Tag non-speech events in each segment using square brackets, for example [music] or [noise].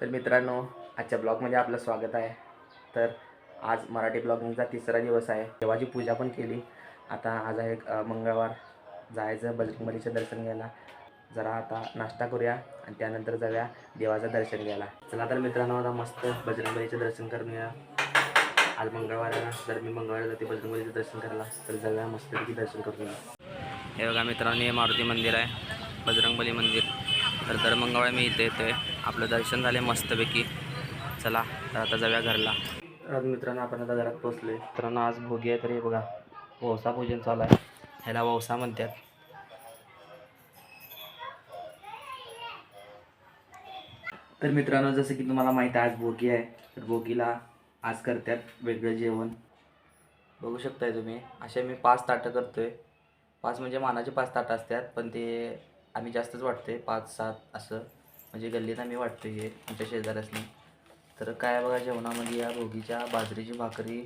तर मित्रांनो आजच्या ब्लॉगमध्ये आपलं स्वागत आहे. तर आज मराठी ब्लॉगिंगचा तिसरा दिवस आहे. देवाची पूजा पण केली. आता आज आहे मंगळवार. जायचं बजरंगबलीचं दर्शन घ्यायला. जरा आता नाश्ता करूया आणि त्यानंतर जाऊया देवाचं दर्शन घ्यायला. चला तर मित्रांनो आता मस्त बजरंगबलीचं दर्शन करून येऊया आज मंगळवार आहे ना तर मी मंगळवारी जाते बजरंगबलीचं दर्शन करायला. तर जाऊया मस्तपैकी दर्शन करून येऊया हे बघा मित्रांनो हे मारुती मंदिर आहे. बजरंगबली मंदिर. तर दर मंगळवारी मी इथे येते आपलं दर्शन झाले मस्तपैकी. चला तर आता जाऊया घरला. तर मित्रांनो आपण आता घरात पोचलोय मित्रांनो आज भोगी आहे तरी बघा वौसा पूजन चालू आहे. ह्याला वौसा म्हणतात. तर मित्रांनो जसं की तुम्हाला माहिती आहे आज भोगी आहे. तर भोगीला आज करतात वेगळं जेवण. बघू शकताय तुम्ही असे मी पाच ताटं करतोय. पाच म्हणजे मानाचे पाच ताटं असतात पण ते आम्ही जास्तच वाटतोय पाच सात असं. म्हणजे गल्लीत आम्ही वाटतोय हे आमच्या शेजाऱ्यासनी. तर काय बघा जेवणामध्ये या भोगीच्या बाजरीची भाकरी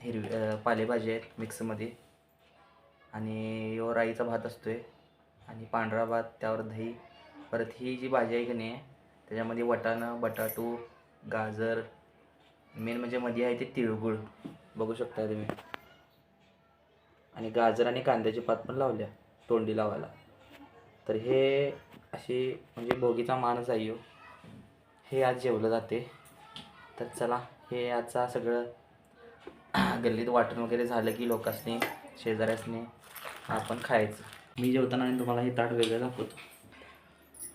हिरवी पालेभाजी आहेत मिक्समध्ये. आणि यो राईचा भात असतोय आणि पांढरा भात त्यावर दही. परत ही जी भाजी आहे की नाही त्याच्यामध्ये वटाणं बटाटू गाजर. मेन म्हणजे मध्ये आहे ते तिळगुळ. बघू शकता तुम्ही. आणि गाजर आणि कांद्याची पात पण लावल्या तोंडी लावायला. तर हे अशी म्हणजे भोगीचा मानच आहे. हे आज जेवलं जाते. तर चला हे आजचा सगळं [clears throat] गल्लीत वाटण वगैरे झालं की लोकांनी शेजाऱ्यासनी आपण खायचं. मी जेवताना आणि तुम्हाला हे ताट वेगळं दाखवतो.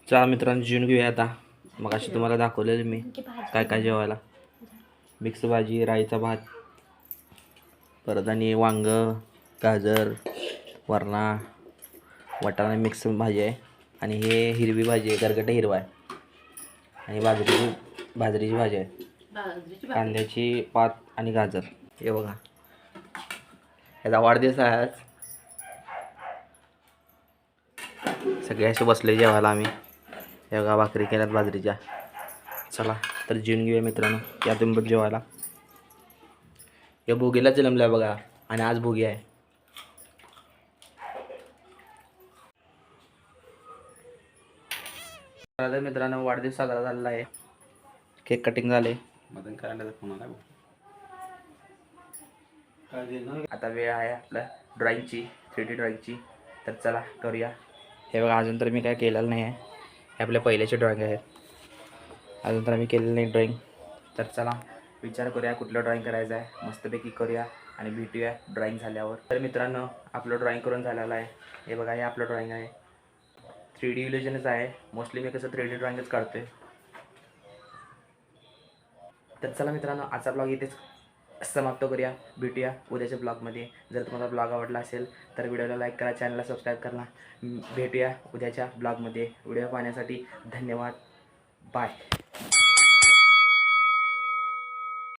चला मित्रांनो जेवून घेऊया आता. मग अशी तुम्हाला दाखवलेलं मी. काय काय जेवायला? मिक्स भाजी राईचा भात परत आणि वांग गाजर वरणा. वाटाणा मिक्स भाजी आहे. आणि हे हिरवी भाजी आहे गरगटा हिरवा आहे. आणि बाजरीची बाजरीची भाजी आहे. कांद्याची पात आणि गाजर. हे बघा. ह्याचा वाढदिवस आहे आज. सगळे असे बसले जेवायला आम्ही. हे बघा भाकरी केल्यात बाजरीच्या. चला तर जेवून घेऊया मित्रांनो. या तुम्ही पण जेवायला. या भोगीला जन्मल्या बघा. आणि आज भोगी आहे. तर मित्रांनो वाढदिवस साजरा झालेला आहे. केक कटिंग झाले. मदन करायला फोन आला आता वेळ आहे आपल्या ड्रॉइंगची थ्री डी ड्रॉइंगची तर चला करूया. हे बघा अजून तर मी काय केलेलं नाही आहे. हे आपल्या पहिल्याचे ड्रॉइंग आहेत. अजून तर आम्ही केलेलं नाही ड्रॉइंग तर चला विचार करूया कुठलं ड्रॉइंग करायचं आहे. मस्तपैकी करूया आणि भेटूया ड्रॉइंग झाल्यावर. तर मित्रांनो आपलं ड्रॉइंग करून झालेलं आहे. हे बघा हे आपलं ड्रॉइंग आहे. थ्री डी इलेजनच आहे. मोस्टली मी कसं थ्री डी ड्रॉइंगच काढतोय. तर चला मित्रांनो आजचा ब्लॉग इथेच समाप्त करूया. भेटूया उद्याच्या ब्लॉगमध्ये जर तुम्हाला ब्लॉग आवडला असेल तर व्हिडिओला लाईक करा चॅनलला सबस्क्राईब करा. भेटूया उद्याच्या ब्लॉगमध्ये व्हिडिओ पाहण्यासाठी धन्यवाद. बाय